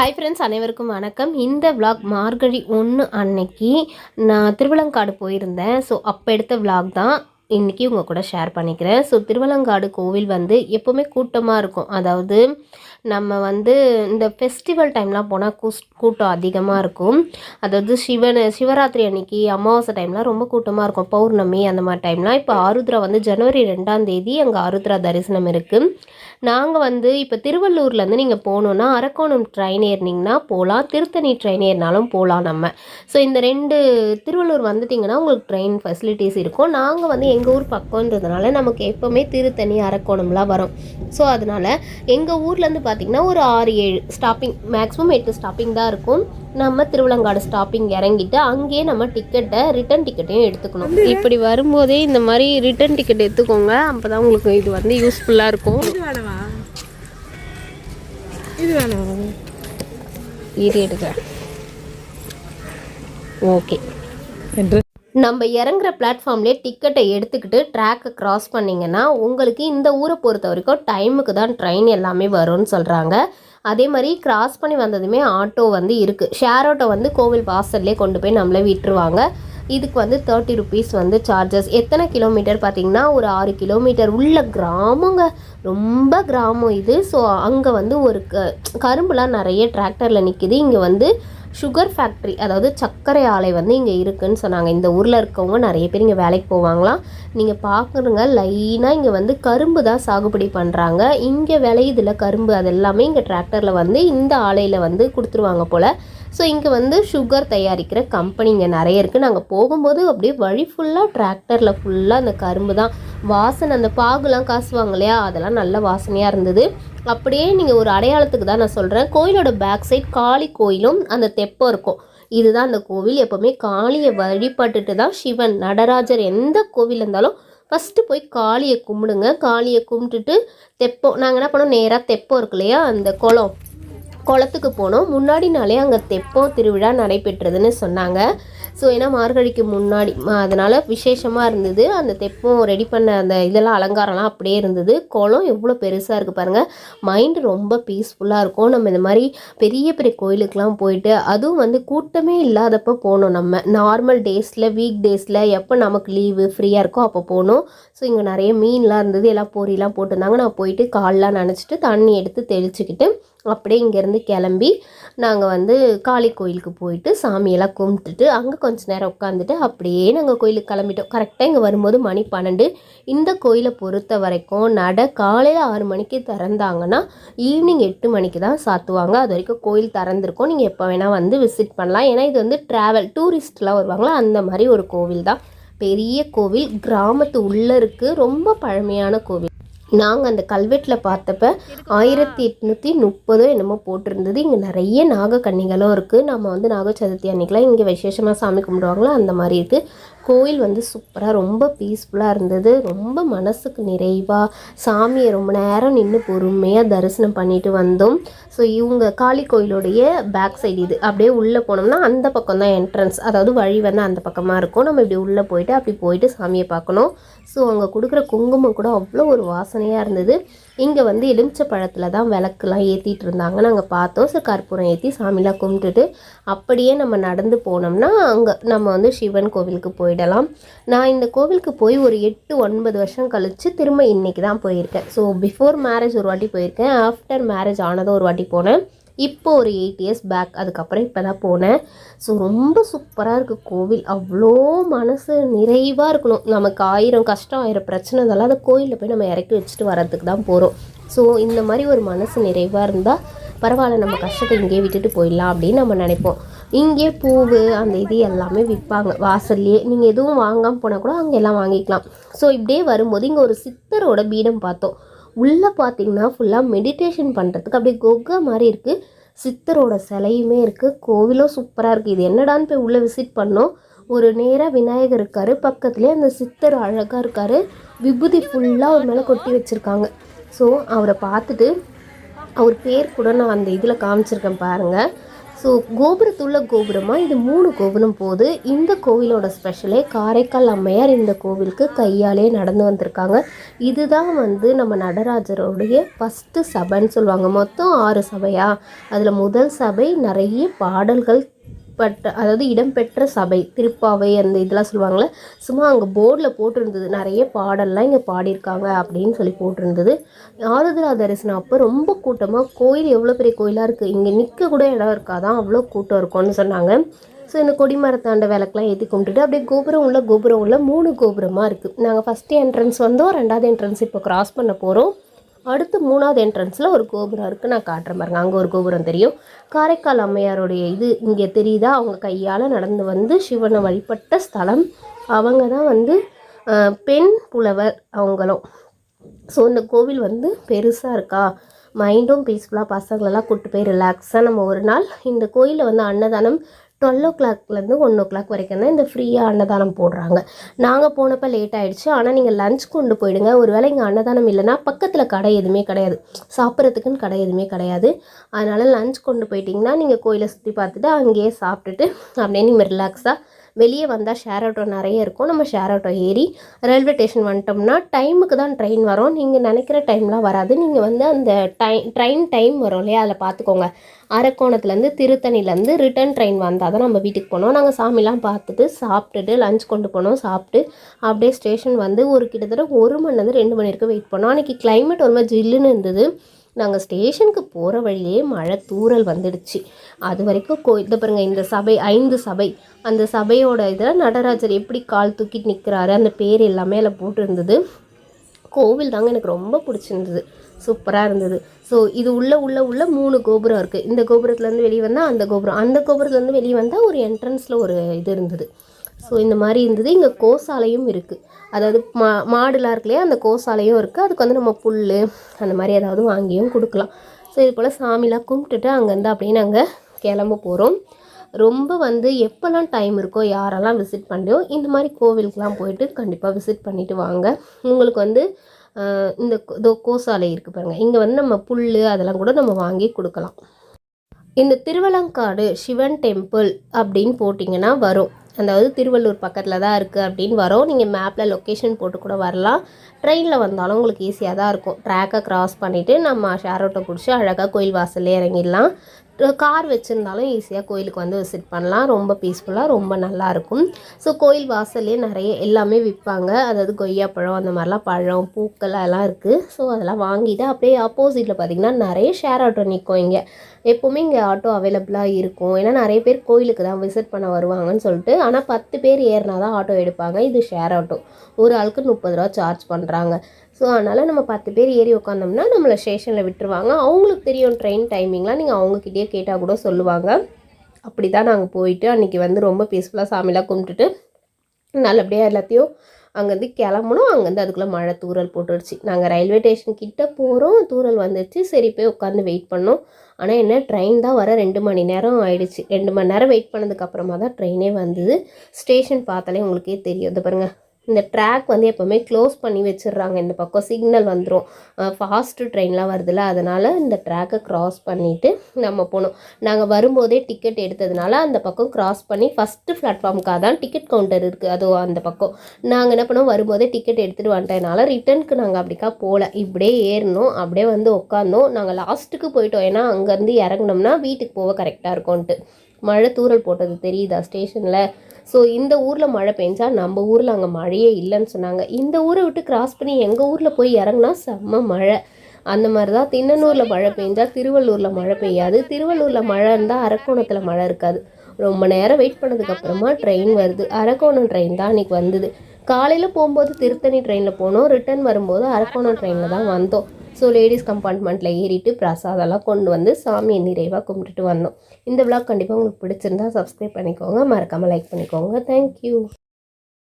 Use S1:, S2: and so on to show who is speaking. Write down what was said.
S1: Hi friends அனைவருக்கும் வணக்கம். இந்த விளாக் மார்கழி ஒன்று அன்னைக்கு நான் திருவிழங்காடு போயிருந்தேன். ஸோ அப்போ எடுத்த விளாக் தான் இன்றைக்கி உங்கள் கூட ஷேர் பண்ணிக்கிறேன். ஸோ திருவலங்காடு கோவில் வந்து எப்போவுமே கூட்டமாக இருக்கும். அதாவது நம்ம வந்து இந்த ஃபெஸ்டிவல் டைம்லாம் போனால் கூஸ் கூட்டம் அதிகமாக இருக்கும். அதாவது சிவன் சிவராத்திரி அன்னைக்கு அமாவாசை டைம்லாம் ரொம்ப கூட்டமாக இருக்கும். பௌர்ணமி அந்த மாதிரி டைம்லாம் இப்போ ஆருத்ரா வந்து ஜனவரி ரெண்டாம் தேதி அங்கே ஆருத்ரா தரிசனம் இருக்குது நாங்கள் வந்து இப்போ திருவள்ளூர்லேருந்து நீங்கள் போகணுன்னா அரக்கோணம் ட்ரெயின் ஏறினீங்கன்னா போகலாம் திருத்தணி ட்ரெயின் ஏறினாலும் போகலாம் நம்ம. ஸோ இந்த ரெண்டு திருவள்ளூர் வந்துட்டிங்கன்னா உங்களுக்கு ட்ரெயின் ஃபெசிலிட்டிஸ் இருக்கும். நாங்கள் வந்து எங்கள் ஊர் பக்கம்ன்றதுனால நமக்கு எப்போவுமே திருத்தணி அரக்கோணம்லாம் வரும். ஸோ அதனால் எங்கள் ஊர்லேருந்து பார்த்திங்கன்னா ஒரு ஆறு ஏழு ஸ்டாப்பிங் மேக்ஸிமம் எட்டு ஸ்டாப்பிங் தான் இருக்கும். நம்ம திருவலங்காடு ஸ்டாப்பிங் இறங்கிட்டு அங்கேயே நம்ம டிக்கெட்டை ரிட்டர்ன் டிக்கெட்டையும் எடுத்துக்கணும். இப்படி வரும்போதே இந்த மாதிரி ரிட்டர்ன் டிக்கெட் எடுத்துக்கோங்க. அப்போ தான் உங்களுக்கு இது வந்து யூஸ்ஃபுல்லாக இருக்கும்.
S2: இது
S1: எடுக்க ஓகே
S2: என்று
S1: நம்ம இறங்குற பிளாட்ஃபார்ம்லேயே டிக்கெட்டை எடுத்துக்கிட்டு ட்ராக்கை க்ராஸ் பண்ணிங்கன்னா உங்களுக்கு இந்த ஊரை பொறுத்த வரைக்கும் டைமுக்கு தான் ட்ரெயின் எல்லாமே வரும்னு சொல்கிறாங்க அதே மாதிரி கிராஸ் பண்ணி வந்ததுமே ஆட்டோ வந்து இருக்குது ஷேர் ஆட்டோ வந்து கோவில் வாசல்லே கொண்டு போய் நம்மளை விட்டுருவாங்க. இதுக்கு வந்து தேர்ட்டி ருபீஸ் வந்து சார்ஜஸ் எத்தனை கிலோமீட்டர் பார்த்திங்கன்னா ஒரு ஆறு கிலோமீட்டர் உள்ள கிராமங்க. ரொம்ப கிராமம் இது. ஸோ அங்கே வந்து ஒரு க கரும்புலாம் நிறைய டிராக்டரில் நிற்கிது இங்கே வந்து சுகர் ஃபேக்ட்ரி அதாவது சர்க்கரை ஆலை வந்து இங்கே இருக்குதுன்னு சொன்னாங்க. இந்த ஊரில் இருக்கவங்க நிறைய பேர் இங்கே வேலைக்கு போவாங்களாம். நீங்கள் பார்க்குறங்க லைனாக இங்கே வந்து கரும்பு தான் சாகுபடி பண்ணுறாங்க இங்கே விளையுதுல கரும்பு அது எல்லாமே இங்கே டிராக்டரில் வந்து இந்த ஆலையில் வந்து கொடுத்துருவாங்க போல். ஸோ இங்கே வந்து சுகர் தயாரிக்கிற கம்பெனி இங்கே நிறைய இருக்குது நாங்கள் போகும்போது அப்படியே வழி ஃபுல்லாக டிராக்டரில் ஃபுல்லாக அந்த கரும்பு தான். வாசனை அந்த பாகுலாம் காசுவாங்க இல்லையா? அதெல்லாம் நல்ல வாசனையாக இருந்தது. அப்படியே நீங்கள் ஒரு அடையாளத்துக்கு தான் நான் சொல்கிறேன் கோயிலோட பேக் சைட் காளி கோயிலும் அந்த தெப்பம் இருக்கும். இதுதான் அந்த கோவில். எப்போவுமே காளியை வழிபட்டுட்டு தான் சிவன் நடராஜர் எந்த கோவில் இருந்தாலும் ஃபஸ்ட்டு போய் காளியை கும்பிடுங்க. காளியை கும்பிட்டுட்டு தெப்பம் நாங்கள் என்ன பண்ணோம்? நேராக தெப்பம் இருக்கு இல்லையா? அந்த குளம். குளத்துக்கு போனோம். முன்னாடி நாளே அங்கே தெப்பம் திருவிழா நடைபெற்றதுன்னு சொன்னாங்க. ஸோ ஏன்னா மார்கழிக்கு முன்னாடி அதனால் விசேஷமாக இருந்தது. அந்த தெப்பம் ரெடி பண்ண அந்த இதெல்லாம் அலங்காரம்லாம் அப்படியே இருந்தது. குளம் எவ்வளோ பெருசாக இருக்குது பாருங்கள் மைண்டு ரொம்ப பீஸ்ஃபுல்லாக இருக்கும். நம்ம இந்த மாதிரி பெரிய பெரிய கோயிலுக்கெலாம் போயிட்டு அதுவும் வந்து கூட்டமே இல்லாதப்போ போகணும் நம்ம. நார்மல் டேஸில் வீக் டேஸில் எப்போ நமக்கு லீவு ஃப்ரீயாக இருக்கோ அப்போ போகணும் ஸோ இங்கே நிறைய மீன்லாம் இருந்தது. எல்லாம் பொரியெல்லாம் போட்டிருந்தாங்க. நான் போயிட்டு கால்லாம் நனைச்சிட்டு தண்ணி எடுத்து தெளிச்சுக்கிட்டு அப்படியே இங்கேருந்து கிளம்பி நாங்கள் வந்து காளி கோயிலுக்கு போயிட்டு சாமியெல்லாம் கும்பிட்டுட்டு அங்கே கொஞ்சம் நேரம் உட்காந்துட்டு அப்படியே நாங்கள் கோயிலுக்கு கிளம்பிட்டோம். கரெக்டாக இங்கே வரும்போது மணி பன்னெண்டு. இந்த கோயிலை பொறுத்த வரைக்கும் நட காலையில் ஆறு மணிக்கு திறந்தாங்கன்னா ஈவினிங் எட்டு மணிக்கு தான் சாத்துவாங்க. அது வரைக்கும் கோயில் திறந்துருக்கும். நீங்கள் எப்போ வேணால் வந்து விசிட் பண்ணலாம். ஏன்னா இது வந்து ட்ராவல் டூரிஸ்ட்லாம் வருவாங்களா? அந்த மாதிரி ஒரு கோவில் தான். பெரிய கோவில். கிராமத்து உள்ளே இருக்குது ரொம்ப பழமையான கோவில். நாங்கள் அந்த கல்வெட்டில் பார்த்தப்ப ஆயிரத்தி எட்நூற்றி முப்பதோ என்னமோ போட்டிருந்தது. இங்கே நிறைய நாகக்கன்னிகளும் இருக்குது நம்ம வந்து நாக சதுர்த்தி அன்னைக்கெலாம் இங்கே விசேஷமாக சாமி கும்பிடுவாங்களோ? அந்த மாதிரி இருக்குது கோயில் வந்து சூப்பராக ரொம்ப பீஸ்ஃபுல்லாக இருந்தது. ரொம்ப மனசுக்கு நிறைவாக சாமியை ரொம்ப நேரம் நின்று பொறுமையாக தரிசனம் பண்ணிட்டு வந்தோம். ஸோ இவங்க காளி கோயிலுடைய பேக் சைடு இது. அப்படியே உள்ளே போனோம்னா அந்த பக்கம் தான் என்ட்ரன்ஸ் அதாவது வழி வந்து அந்த பக்கமாக இருக்கும். நம்ம இப்படி உள்ளே போயிட்டு அப்படி போயிட்டு சாமியை பார்க்கணும். ஸோ அங்கே கொடுக்குற குங்குமம் கூட அவ்வளோ ஒரு வாசனை வாசனையாக இருந்தது. இங்கே வந்து எலுமிச்சை பழத்தில் தான் விளக்குலாம் ஏற்றிட்டு இருந்தாங்க. நாங்கள் பார்த்தோம். ஸோ கற்பூரம் ஏற்றி சாமிலாம் கும்பிட்டுட்டு அப்படியே நம்ம நடந்து போனோம்னா அங்கே நம்ம வந்து சிவன் கோவிலுக்கு போயிடலாம். நான் இந்த கோவிலுக்கு போய் ஒரு எட்டு ஒன்பது வருஷம் கழித்து திரும்ப இன்னைக்கு தான் போயிருக்கேன். ஸோ பிஃபோர் மேரேஜ் ஒரு வாட்டி போயிருக்கேன். ஆஃப்டர் மேரேஜ் ஆனதும் ஒரு வாட்டி போனேன். இப்போ ஒரு எயிட் இயர்ஸ் பேக் அதுக்கப்புறம் இப்போ தான் போனேன். ஸோ ரொம்ப சூப்பராக இருக்குது கோவில். அவ்வளோ மனசு நிறைவாக இருக்கணும். நமக்கு ஆயிரம் கஷ்டம் ஆயிரம் பிரச்சனை இருந்தாலும் அந்த கோயிலில் போய் நம்ம இறக்கி வச்சுட்டு வரதுக்கு தான் போகிறோம் ஸோ இந்த மாதிரி ஒரு மனசு நிறைவாக இருந்தால் பரவாயில்ல நம்ம கஷ்டத்தை இங்கேயே விட்டுட்டு போயிடலாம் அப்படின்னு நம்ம நினைப்போம். இங்கே பூவு அந்த இது எல்லாமே விற்பாங்க. வாசல்லையே. நீங்கள் எதுவும் வாங்காமல் போனால் கூட அங்கே எல்லாம் வாங்கிக்கலாம். ஸோ இப்படியே வரும்போது இங்கே ஒரு சித்தரோட பீடம் பார்த்தோம். உள்ளே பார்த்தீங்கன்னா ஃபுல்லாக மெடிடேஷன் பண்ணுறதுக்கு அப்படியே கொகை மாதிரி இருக்குது சித்தரோட சிலையுமே இருக்குது கோவிலும் சூப்பராக இருக்குது இது என்னடான்னு போய் உள்ளே விசிட் பண்ணோம். ஒரு நேராக விநாயகர் இருக்கார். பக்கத்துலேயே அந்த சித்தர் அழகாக இருக்கார். விபூதி ஃபுல்லாக அவர் மேலே கொட்டி வச்சுருக்காங்க. ஸோ அவரை பார்த்துட்டு அவர் பேர் கூட நான் அந்த இதில் காமிச்சிருக்கேன் பாருங்கள் ஸோ கோபுரத்துள்ள கோபுரமாக இது மூணு கோபுரம் போது இந்த கோவிலோட ஸ்பெஷலே காரைக்கால் அம்மையார் இந்த கோவிலுக்கு கையாலே நடந்து வந்திருக்காங்க. இதுதான் வந்து நம்ம நடராஜருடைய ஃபஸ்ட்டு சபைன்னு சொல்லுவாங்க. மொத்தம் ஆறு சபையா? அதில் முதல் சபை நிறைய பாடல்கள் பட்ட அதாவது இடம்பெற்ற சபை திருப்பாவை அந்த இதெல்லாம் சொல்லுவாங்கள்ல சும்மா அங்கே போர்டில் போட்டிருந்தது. நிறைய பாடல்லாம் இங்கே பாடியிருக்காங்க அப்படின்னு சொல்லி போட்டிருந்தது. ஆருத்ரா தரிசனம் அப்போ ரொம்ப கூட்டமாக கோயில் எவ்வளோ பெரிய கோயிலாக இருக்குது இங்கே நிற்க கூட இடம் இருக்காதான் அவ்வளோ கூட்டம் இருக்கும்னு சொன்னாங்க. ஸோ இந்த கொடிமரத்தாண்ட விளக்கெலாம் ஏற்றி கும்பிட்டுட்டு அப்படியே கோபுரம் உள்ள கோபுரம் உள்ள மூணு கோபுரமாக இருக்குது நாங்கள் ஃபஸ்ட்டு என்ட்ரன்ஸ் வந்தோம் ரெண்டாவது என்ட்ரன்ஸ் இப்போ கிராஸ் பண்ண போகிறோம் அடுத்து மூணாவது என்ட்ரன்ஸில் ஒரு கோபுரம் இருக்குது நான் காட்டுறேன் பாருங்க அங்கே ஒரு கோபுரம் தெரியும். காரைக்கால் அம்மையாருடைய இது இங்கே தெரியுதா? அவங்க கையால் நடந்து வந்து சிவனை வழிபட்ட ஸ்தலம். அவங்க தான் வந்து பெண் புலவர் அவங்களும். ஸோ இந்த கோவில் வந்து பெருசாக இருக்கா? மைண்டும் பீஸ்ஃபுல்லாக பசங்களெல்லாம் கூப்பிட்டு போய் ரிலாக்ஸாக நம்ம ஒரு நாள் இந்த கோயிலில் வந்து அன்னதானம் டுவெல் ஓ கிளாக்லேருந்து ஒன் ஓ கிளாக் வரைக்கும் தான் இந்த ஃப்ரீயாக அன்னதானம் போடுறாங்க. நாங்கள் போனப்போ லேட் ஆகிடுச்சு ஆனால் நீங்கள் லஞ்ச் கொண்டு போயிடுங்க. ஒருவேளை இங்கே அன்னதானம் இல்லைன்னா பக்கத்தில் கடை எதுவுமே கிடையாது. சாப்பிட்றதுக்குன்னு கடை எதுவுமே கிடையாது. அதனால் லஞ்ச் கொண்டு போயிட்டிங்கன்னா நீங்கள் கோயிலை சுற்றி பார்த்துட்டு அங்கேயே சாப்பிட்டுட்டு அப்படியே நீங்கள் ரிலாக்ஸாக வெளியே வந்தால் ஷேர் ஆட்டோ நிறைய இருக்கும். நம்ம ஷேர் ஆட்டோ ஏறி ரயில்வே ஸ்டேஷன் வந்துட்டோம்னா டைமுக்கு தான் ட்ரெயின் வரும். நீங்கள் நினைக்கிற டைம்லாம் வராது. நீங்கள் வந்து அந்த டைம் ட்ரெயின் டைம் வரும் இல்லையா? அதில் பார்த்துக்கோங்க. அரக்கோணத்துலேருந்து திருத்தணிலேருந்து ரிட்டர்ன் ட்ரெயின் வந்தால் தான் நம்ம வீட்டுக்கு போனோம் நாங்கள் சாமிலாம் பார்த்துட்டு சாப்பிட்டுட்டு லஞ்ச் கொண்டு போனோம். சாப்பிட்டு அப்படியே ஸ்டேஷன் வந்து ஒரு கிட்டத்தட்ட ஒரு மணிலேருந்து ரெண்டு மணி வரைக்கும் வெயிட் பண்ணோம். அன்றைக்கி கிளைமேட் ஒரு மாதிரி ஜில்லுன்னு இருந்தது. நாங்கள் ஸ்டேஷனுக்கு போகிற வழியே மழை தூறல் வந்துடுச்சு. அது வரைக்கும் கோ இதை பாருங்கள் இந்த சபை ஐந்து சபை. அந்த சபையோட இதில் நடராஜர் எப்படி கால் தூக்கிட்டு நிற்கிறாரு அந்த பேர் எல்லாமே அதில் போட்டிருந்தது. கோவில் தாங்க எனக்கு ரொம்ப பிடிச்சிருந்தது. சூப்பராக இருந்தது. ஸோ இது உள்ள உள்ள உள்ள மூணு கோபுரம் இருக்குது இந்த கோபுரத்துலேருந்து வெளியே வந்தால் அந்த கோபுரம். அந்த கோபுரத்துலேருந்து வெளியே வந்தால் ஒரு என்ட்ரன்ஸில் ஒரு இது இருந்தது. ஸோ இந்த மாதிரி இருந்தது. இங்கே கோசாலையும் இருக்குது அதாவது மா மாடுலாம் இருக்குல்லையா அந்த கோசாலையும் இருக்குது அதுக்கு வந்து நம்ம புல் அந்த மாதிரி ஏதாவது வாங்கியும் கொடுக்கலாம். ஸோ இது போல் சாமிலாம் கும்பிட்டுட்டு அங்கேருந்து அப்படியே நாங்கள் கிளம்ப போகிறோம் ரொம்ப வந்து எப்போல்லாம் டைம் இருக்கோ யாரெல்லாம் விசிட் பண்ணலையோ இந்த மாதிரி கோவிலுக்கெலாம் போயிட்டு கண்டிப்பாக விசிட் பண்ணிவிட்டு வாங்க. உங்களுக்கு வந்து இந்த இதோ கோசாலை இருக்குது பாருங்கள் இங்கே வந்து நம்ம புல் அதெல்லாம் கூட நம்ம வாங்கி கொடுக்கலாம். இந்த திருவலங்காடு சிவன் டெம்பிள் அப்படின்னு போட்டிங்கன்னா வரும். அதாவது திருவள்ளூர் பக்கத்தில் தான் இருக்குது அப்படின்னு வரோம். நீங்கள் மேப்பில் லொக்கேஷன் போட்டு கூட வரலாம். ட்ரெயினில் வந்தாலும் உங்களுக்கு ஈஸியாக தான் இருக்கும். ட்ராக்கை க்ராஸ் பண்ணிவிட்டு நம்ம ஷேர் ஆட்டோ பிடிச்சி அழகாக கோயில் வாசல்லே இறங்கிடலாம். கார் வச்சுருந்தாலும் ஈஸியாக கோயிலுக்கு வந்து விசிட் பண்ணலாம். ரொம்ப பீஸ்ஃபுல்லாக ரொம்ப நல்லாயிருக்கும் ஸோ கோயில் வாசல்லே நிறைய எல்லாமே விற்பாங்க அதாவது கொய்யாப்பழம் அந்த மாதிரிலாம் பழம் பூக்கள் அதெல்லாம் இருக்குது ஸோ அதெல்லாம் வாங்கிட்டு அப்படியே ஆப்போசிட்டில் பார்த்திங்கன்னா நிறைய ஷேர் ஆட்டோ நிற்கும் இங்கே. எப்போவுமே இங்கே ஆட்டோ அவைலபிளாக இருக்கும். ஏன்னா நிறைய பேர் கோயிலுக்கு தான் விசிட் பண்ண வருவாங்கன்னு சொல்லிட்டு ஆனால் பத்து பேர் ஏறினா தான் ஆட்டோ எடுப்பாங்க. இது ஷேர் ஆட்டோ ஒரு ஆளுக்கு முப்பது ரூபா சார்ஜ் பண்ணுறாங்க ஸோ அதனால் நம்ம பத்து பேர் ஏறி உட்காந்தோம்னா நம்மளை ஸ்டேஷனில் விட்டுருவாங்க. அவங்களுக்கு தெரியும் ட்ரெயின் டைமிங்லாம் நீங்கள் அவங்கக்கிட்டே கேட்டால் கூட சொல்லுவாங்க. அப்படி தான் நாங்கள் போயிட்டு அன்றைக்கி வந்து ரொம்ப பீஸ்ஃபுல்லாக சாமிலாம் கும்பிட்டுட்டு நல்லபடியாக எல்லாத்தையும் அங்கேருந்து கிளம்புனோம். அங்கேருந்து அதுக்குள்ளே மழை தூறல் போட்டுருச்சு. நாங்கள் ரயில்வே ஸ்டேஷன் கிட்டே போகிறோம் தூறல் வந்துடுச்சு சரி போய் உட்காந்து வெயிட் பண்ணோம். ஆனால் என்ன ட்ரெயின் தான் வர ரெண்டு மணி நேரம் ஆயிடுச்சு. ரெண்டு மணி நேரம் வெயிட் பண்ணதுக்கப்புறமா தான் ட்ரெயினே வந்தது. ஸ்டேஷன் பார்த்தாலே உங்களுக்கே தெரியும். இந்த பாருங்கள் இந்த ட்ராக் வந்து எப்போவுமே க்ளோஸ் பண்ணி வச்சிடுறாங்க. இந்த பக்கம் சிக்னல் வந்துடும் ஃபாஸ்ட்டு ட்ரெயின்லாம் வருதுல்ல அதனால் இந்த ட்ராக்கை க்ராஸ் பண்ணிவிட்டு நம்ம போனோம் நாங்கள் வரும்போதே டிக்கெட் எடுத்ததுனால அந்த பக்கம் க்ராஸ் பண்ணி ஃபஸ்ட்டு பிளாட்ஃபார்முக்காக தான் டிக்கெட் கவுண்டர் இருக்குது அதோ அந்த பக்கம். நாங்கள் என்ன பண்ணோம்? வரும்போதே டிக்கெட் எடுத்துகிட்டு வந்துட்டதுனால ரிட்டனுக்கு நாங்கள் அப்படிக்கா போகல. இப்படியே ஏறினோம் அப்படியே வந்து உட்காந்தோம் நாங்கள் லாஸ்ட்டுக்கு போயிட்டோம். ஏன்னா அங்கேருந்து இறங்குனோம்னா வீட்டுக்கு போக கரெக்டாக இருக்கும்ன்ட்டு. மழை தூறல் போட்டது தெரியுதா? ஸ்டேஷனில் ஸோ இந்த ஊரில் மழை பெஞ்சா நம்ம ஊரில் அங்கே மழையே இல்லைன்னு சொன்னாங்க. இந்த ஊரை விட்டு கிராஸ் பண்ணி எங்கள் ஊரில் போய் இறங்குனா செம்ம மழை. அந்த மாதிரி தான் தின்னனூரில் மழை பெஞ்சா திருவள்ளூரில் மழை பெய்யாது. திருவள்ளூரில் மழை இருந்தால் அரக்கோணத்தில் மழை இருக்காது. ரொம்ப நேரம் வெயிட் பண்ணதுக்கு அப்புறமா ட்ரெயின் வருது. அரக்கோணம் ட்ரெயின் தான் அன்றைக்கி வந்தது. காலையில் போகும்போது திருத்தணி ட்ரெயினில் போனோம். ரிட்டர்ன் வரும்போது அரக்கோணம் ட்ரெயினில் தான் வந்தோம். ஸோ லேடிஸ் கம்பார்ட்மெண்ட்டில் ஏறிட்டு பிரசாதெல்லாம் கொண்டு வந்து சாமியை நிறைவாக கும்பிட்டுட்டு வந்தோம். இந்த விளாக் கண்டிப்பாக உங்களுக்கு பிடிச்சிருந்தா சப்ஸ்கிரைப் பண்ணிக்கோங்க. மறக்காமல் லைக் பண்ணிக்கோங்க. தேங்க்யூ